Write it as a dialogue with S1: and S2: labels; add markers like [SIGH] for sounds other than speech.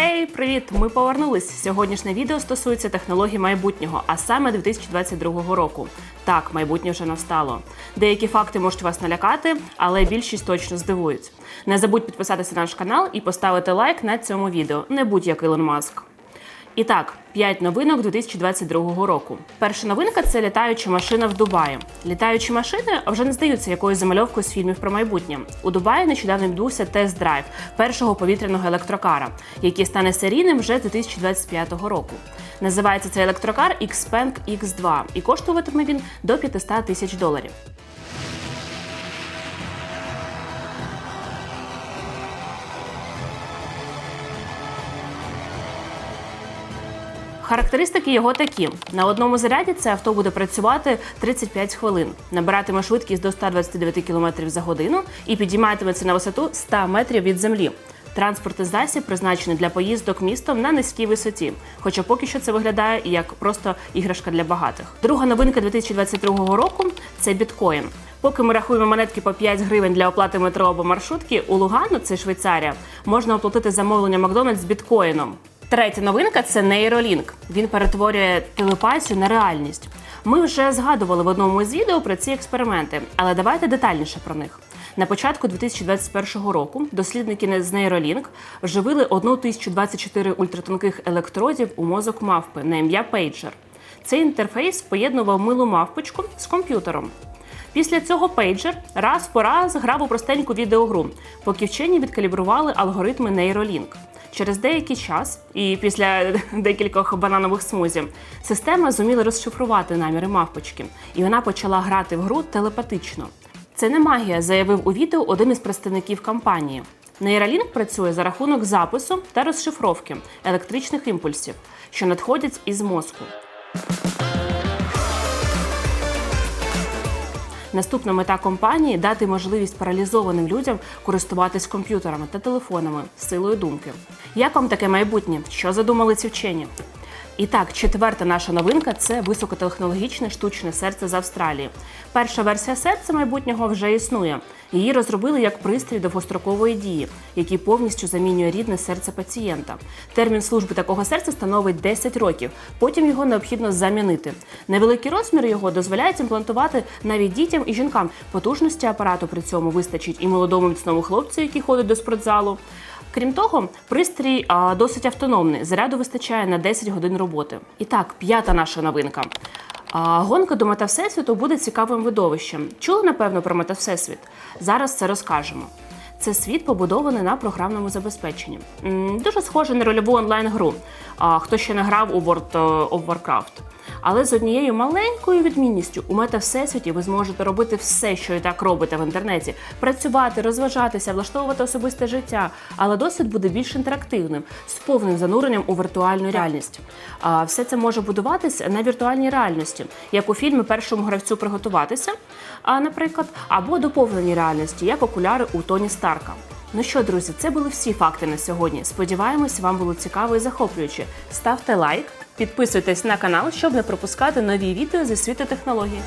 S1: Хей, привіт! Ми повернулись. Сьогоднішнє відео стосується технологій майбутнього, а саме 2022 року. Так, майбутнє вже настало. Деякі факти можуть вас налякати, але більшість точно здивують. Не забудь підписатися на наш канал і поставити лайк на цьому відео. Не будь як Ілон Маск. І так, 5 новинок 2022 року. Перша новинка це літаюча машина в Дубаї. Літаючі машини вже не здаються якоюсь замальовкою з фільмів про майбутнє. У Дубаї нещодавно відбувся тест-драйв першого повітряного електрокара, який стане серійним вже з 2025 року. Називається цей електрокар Xpeng X2 і коштуватиме він до 500 тисяч доларів. Характеристики його такі: на одному заряді це авто буде працювати 35 хвилин, набиратиме швидкість до 129 км за годину і підійматиметься на висоту 100 метрів від землі. Транспортний засіб призначений для поїздок містом на низькій висоті, хоча поки що це виглядає як просто іграшка для багатих. Друга новинка 2022 року це біткоін. Поки ми рахуємо монетки по 5 гривень для оплати метро або маршрутки, у Лугану, це Швейцарія, можна оплатити замовлення Макдональдс біткоїном. Третя новинка це нейролінк. Він перетворює телепатію на реальність. Ми вже згадували в одному із відео про ці експерименти, але давайте детальніше про них. На початку 2021 року дослідники з Neuralink вживили 1024 ультратонких електродів у мозок мавпи на ім'я Пейджер. Цей інтерфейс поєднував милу мавпочку з комп'ютером. Після цього пейджер раз по раз грав у простеньку відеогру, поки вчені відкалібрували алгоритми Neuralink. Через деякий час, і після [LAUGHS] декількох бананових смузі, система зуміла розшифрувати наміри мавпочки, і вона почала грати в гру телепатично. Це не магія, заявив у відео один із представників компанії. Нейралінк працює за рахунок запису та розшифровки електричних імпульсів, що надходять із мозку. Наступна мета компанії дати можливість паралізованим людям користуватись комп'ютерами та телефонами силою думки. Як вам таке майбутнє? Що задумали ці вчені? І так, четверта наша новинка це високотехнологічне штучне серце з Австралії. Перша версія серця майбутнього вже існує. Її розробили як пристрій довгострокової дії, який повністю замінює рідне серце пацієнта. Термін служби такого серця становить 10 років. Потім його необхідно замінити. Невеликі розміри його дозволяють імплантувати навіть дітям і жінкам. Потужності апарату при цьому вистачить і молодому міцному хлопцю, який ходить до спортзалу. Крім того, пристрій а, досить автономний. Заряду вистачає на 10 годин роботи. І так, п'ята наша новинка. А, гонка до мета Всесвіту буде цікавим видовищем. Чули, напевно, про мета Всесвіт? Зараз це розкажемо. Це світ побудований на програмному забезпеченні. Дуже схоже на рольову онлайн-гру. А, Хто ще не грав у World of Warcraft. Але з однією маленькою відмінністю у мета всесвіті ви зможете робити все, що і так робите в інтернеті: працювати, розважатися, влаштовувати особисте життя. Але досвід буде більш інтерактивним, з повним зануренням у віртуальну реальність. А все це може будуватись на віртуальній реальності, як у фільмі першому гравцю приготуватися, а, наприклад, або доповненій реальності, як окуляри у Тоні Старка. Ну що, друзі, це були всі факти на сьогодні. Сподіваємось, вам було цікаво і захоплююче. Ставте лайк, підписуйтесь на канал, щоб не пропускати нові відео зі світу технологій.